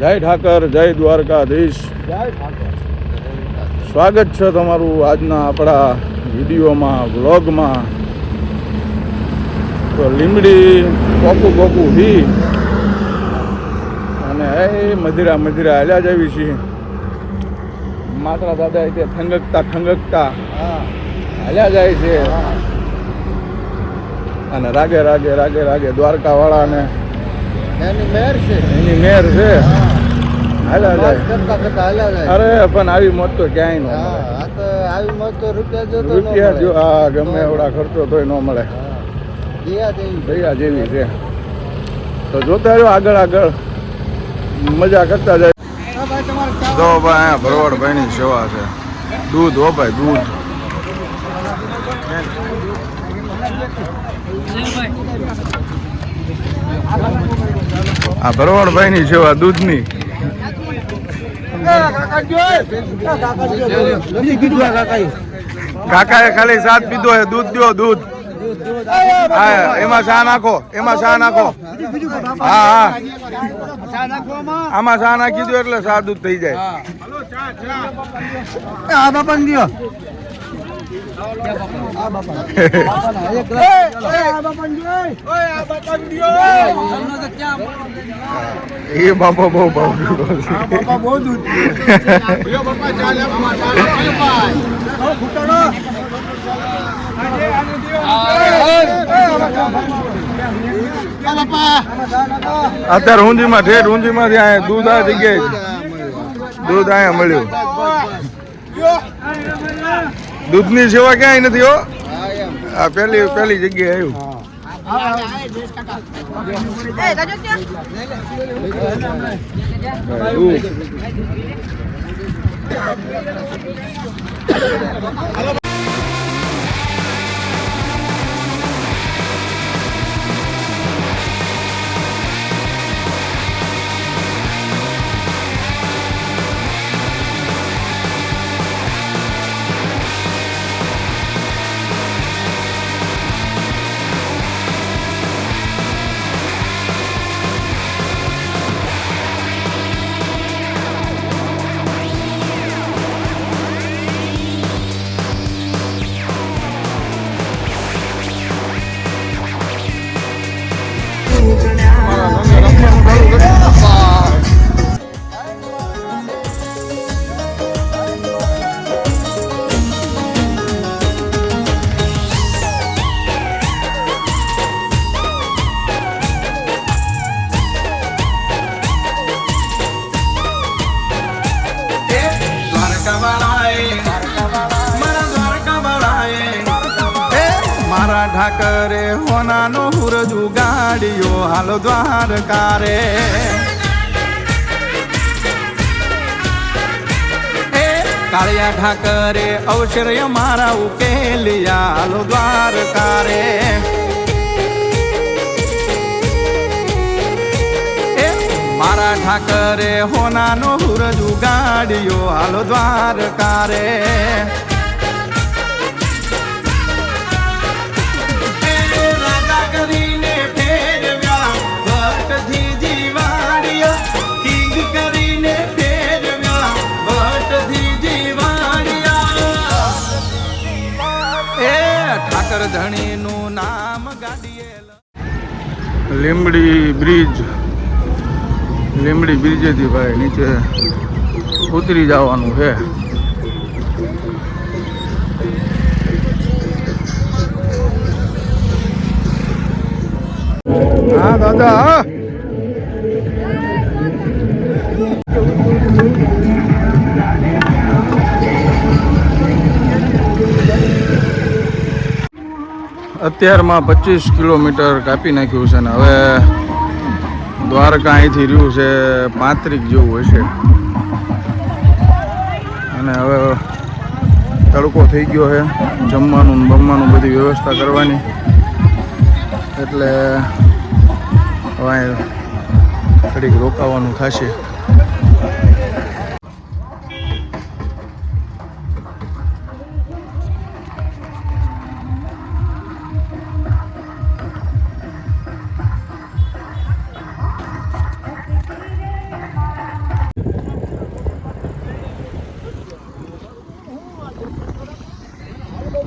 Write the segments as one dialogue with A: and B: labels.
A: જય ઠાકર, જય દ્વારકાધીશ. સ્વાગત છે તમારું આજના આપણા વિડીયોમાં, વ્લોગમાં. તો લીમડી કોકુ કોકુ હી. અને એ મધીરા મધીરા હાલ્યા જવી છીએ. માત્રા દાદા તે ખંગકતા થંગકતા હાલ્યા જાય છે. અને રાગે રાગે રાગે રાગે દ્વારકા વાળાને
B: એની મેર છે.
A: એની મેર છે? હાલ્યા જાય
B: કરતા કરતા હાલ્યા જાય
A: અરે પણ આવી મોત તો ક્યાંય ન
B: આ તો આવી મોત તો રૂપિયા જો તો
A: રૂપિયા જો આ ગમે એવડા ખર્ચો તોય ન મળે.
B: દિયા
A: દયા જેવી છે. તો જોતા રહ્યો આગળ આગળ. મજા કરતા જાય.
B: હા ભાઈ તમારે ચા
A: તો ભાઈ સેવા છે. દૂધ હો ભાઈ દૂધ. આ ભરવાડભાઈની સેવા દૂધની
B: નથી કીધું આ કાકાએ.
A: કાકાએ ખાલી સાત પીધો હે, દૂધ દો દૂધ એમાં શા નાખો, એમાં શા નાખો હા હા આમાં શા નાખી દો એટલે સાદું દૂધ થઈ જાય
B: આ બાપાને દ્યો.
A: એ બાપા બહુ બહુ
B: બાપા. બહુ દૂધ
A: અત્યારે ઊંધીમાં ઠેઠ, ઊંધીમાંથી અહીંયા દૂધ આ જગ્યાએ દૂધ અહીંયા મળ્યું. દૂધની સેવા ક્યાંય નથી હો. આ પહેલી પહેલી જગ્યાએ આવ્યું. ઠાકરે હોનાનો હુરજ ઉગાડ્યો હાલો દ્વારકારે. કાળિયા ઠાકરે અવસર મારા ઉકેલિયા, હાલો દ્વારકારે. એ મારા ઠાકરે હોનાનો હુરજ હાલો દ્વારકારે. ઠાકર ધણીનું નામ ગાડીએ લીમડી બ્રિજ. લીમડી બ્રિજેથી ભાઈ નીચે ઉતરી જવાનું છે. હા, દાદા અત્યારમાં પચીસ કિલોમીટર કાપી નાખ્યું છે ને હવે દ્વારકા અહીંથી રહ્યું છે પાંત્રીક જેવું હશે અને હવે તડકો થઈ ગયો છે, જમવાનું બમવાનું બધી વ્યવસ્થા કરવાની. એટલે હવે ઘડીક રોકાવાનું થશે.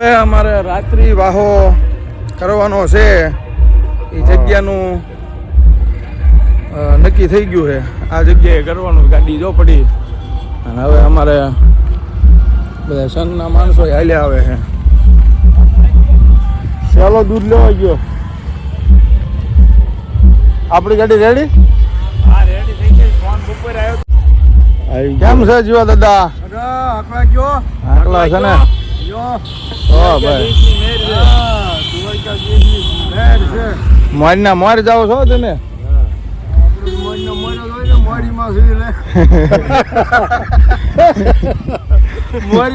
A: અમારે રાત્રિ વાહો કરવાનો છે. એ જગ્યાનું નક્કી થઈ ગયું છે. આ જગ્યાએ કરવાનું ગાડી જો પડી. અને હવે અમારે બધા સંઘના માણસો હાલ્યા આવે છે. ચાલો દૂધ લેવા ગયો. આપણી ગાડી રેડી
B: હા રેડી થઈ ગઈ. ફોન બપોર આવ્યો.
A: કેમ છે જીવા દાદા? આટલા છે ને?
B: યો
A: ના મોર જાઓ છો તમે?
B: મોર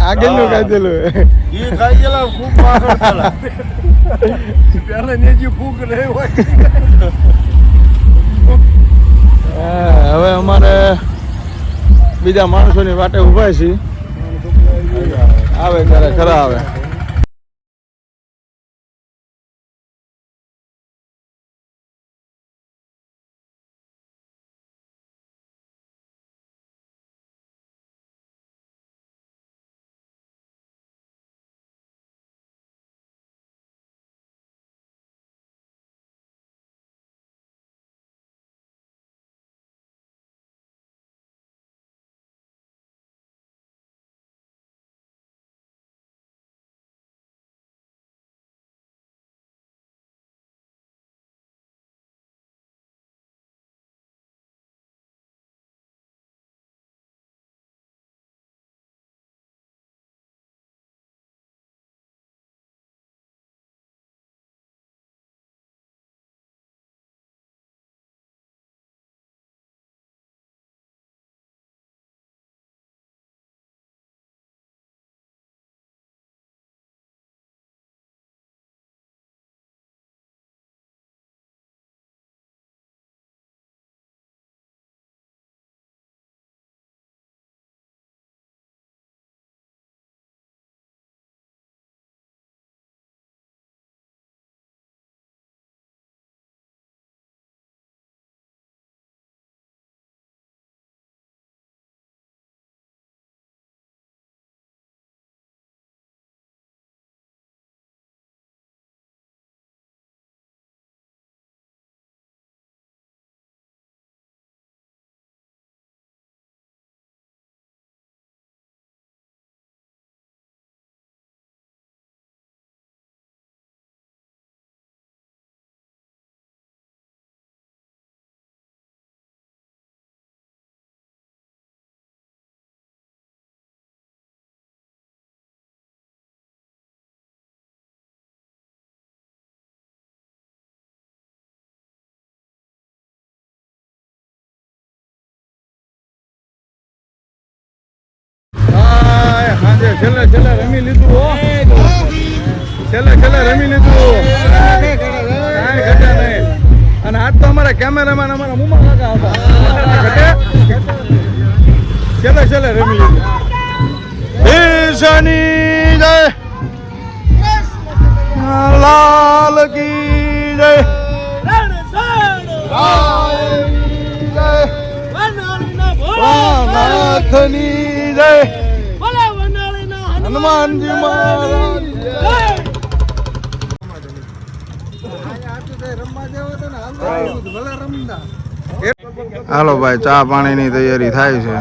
C: આગળનું ખાધેલું
A: હવે અમારે બીજા માણસોની વાટે ઊભા છીએ આવે ત્યારે ખરા આવે. છેલ્લે છેલ્લે રમી લીધું હો. છેલ્લે છેલ્લે રમી લીધું. કાંઈ ઘટે નહીં. અને આજ તો અમારા કેમેરામેન અમારા મુમા કાકા હતા. છેલ્લે છેલ્લે રમી લીધું. ઈશાની જય. લાલ કી જય. જય. નાથની જય. હનુમાનજી હાલો ભાઈ, ચા પાણીની તૈયારી થાય છે.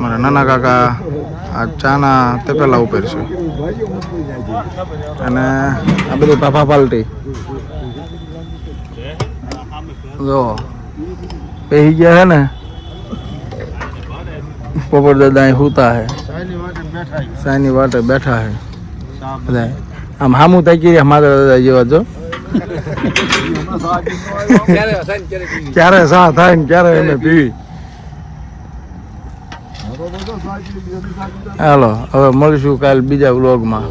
A: મારા નાના કાકા આ ચાના તપેલા ઉપર છે. અને આ બધી પાપા પાલટી. જો પહેરી ગયા છે ને? પોપટ દાદા અહીં હુતા હે. સાયની વાટે બેઠા હે બધા. આમ હામું તાકી રહ્યા મારા દાદા જેવા જો. ક્યારે સા થાય ને ક્યારે એને પીવી? હાલો હવે મળીશું કાલ બીજા વ્લોગમાં.